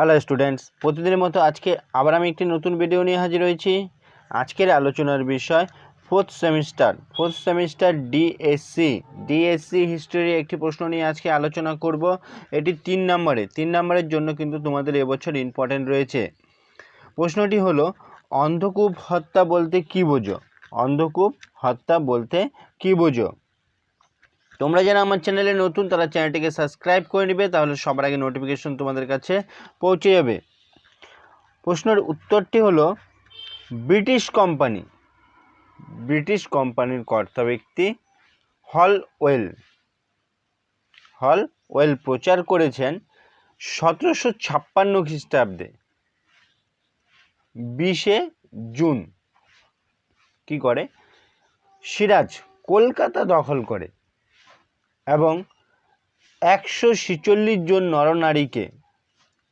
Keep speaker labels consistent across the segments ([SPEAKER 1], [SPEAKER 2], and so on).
[SPEAKER 1] Hello students প্রতিদিনের মতো আজকে আবার আমি একটি নতুন ভিডিও নিয়ে হাজির হয়েছি। আজকের আলোচনার বিষয় fourth semester fourth semester DSC DSC history একটি প্রশ্ন নিয়ে আজকে আলোচনা করব। এটি তিন নম্বরে। তিন নম্বরের জন্য কিন্তু তোমাদের এবছর ইম্পর্টেন্ট রয়েছে। প্রশ্নটি হলো, অন্ধকূপ হত্যা বলতে কী বোঝো? অন্ধকূপ হত্যা বলতে কী বোঝো? তোমরা যারা আমার চ্যানেলে নতুন, তারা চ্যানেলটিকে সাবস্ক্রাইব করে নেবে, তাহলে সবার আগে নোটিফিকেশন তোমাদের কাছে পৌঁছে যাবে। প্রশ্নের উত্তরটি হলো, ব্রিটিশ কোম্পানি, ব্রিটিশ কোম্পানির কর্তা ব্যক্তি হল ওয়েল হল ওয়েল প্রচার করেছেন সতেরোশো ছাপ্পান্ন খ্রিস্টাব্দে, বিশে জুন। কি করে? সিরাজ কলকাতা দখল করে। এবং একশো ছেচল্লিশ জন নরনারীকে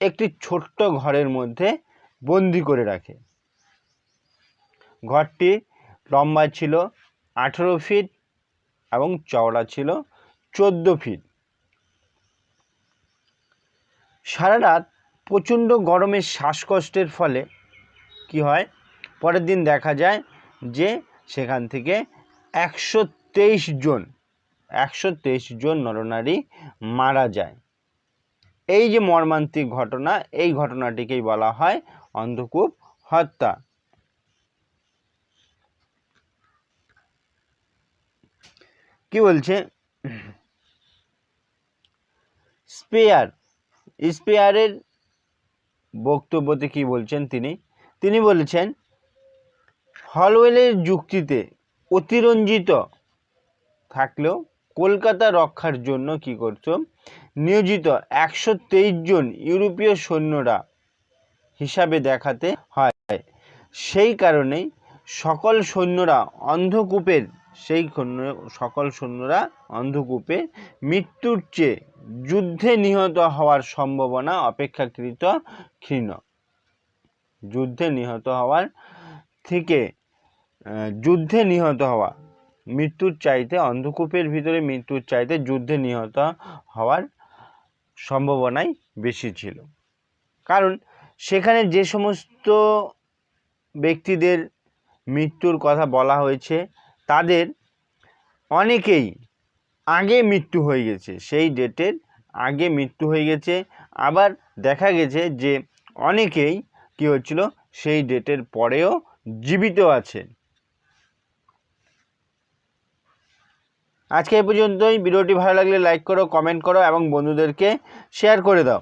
[SPEAKER 1] একটি ছোট্ট ঘরের মধ্যে বন্দি করে রাখে। ঘরটি লম্বা ছিল আঠেরো ফিট এবং চওড়া ছিল চোদ্দ ফিট। সারা রাত প্রচণ্ড গরমের শ্বাসকষ্টের ফলে কি হয়? পরের দিন দেখা যায় যে সেখান থেকে একশো তেইশ জন একশো তেইশ জন নরনারী মারা যায়। এই যে মর্মান্তিক ঘটনা, এই ঘটনাটিকেই বলা হয় অন্ধকূপ হত্যা। কি বলছে? স্পেয়ার, স্পেয়ারের বক্তব্যতে কি বলছেন তিনি? তিনি বলেছেন, হলওয়েলের যুক্তিতে অতিরঞ্জিত থাকলেও কলকাতা রক্ষার জন্য কি করছ? নিয়োজিত একশো তেইশ জন ইউরোপীয় সৈন্যরা হিসাবে দেখাতে হয়। সেই কারণেই সকল সৈন্যরা অন্ধকূপের, সেই সকল সৈন্যরা অন্ধকূপে মৃত্যুর চেয়ে যুদ্ধে নিহত হওয়ার সম্ভাবনা অপেক্ষাকৃত ক্ষীণ। যুদ্ধে নিহত হওয়ার থেকে যুদ্ধে নিহত হওয়া মৃত্যুর চাইতে অন্ধকূপের ভিতরে মৃত্যুর চাইতে যুদ্ধে নিহত হওয়ার সম্ভাবনাই বেশি ছিল। কারণ সেখানে যে সমস্ত ব্যক্তিদের মৃত্যুর কথা বলা হয়েছে, তাদের অনেকেই আগে মৃত্যু হয়ে গেছে। সেই ডেটের আগে মৃত্যু হয়ে গেছে। আবার দেখা গেছে যে অনেকেই কী হচ্ছিল, সেই ডেটের পরেও জীবিত আছে। আজকে এই পর্যন্তই। ভিডিওটি ভালো লাগলে লাইক করো কমেন্ট করো এবং বন্ধুদেরকে শেয়ার করে দাও।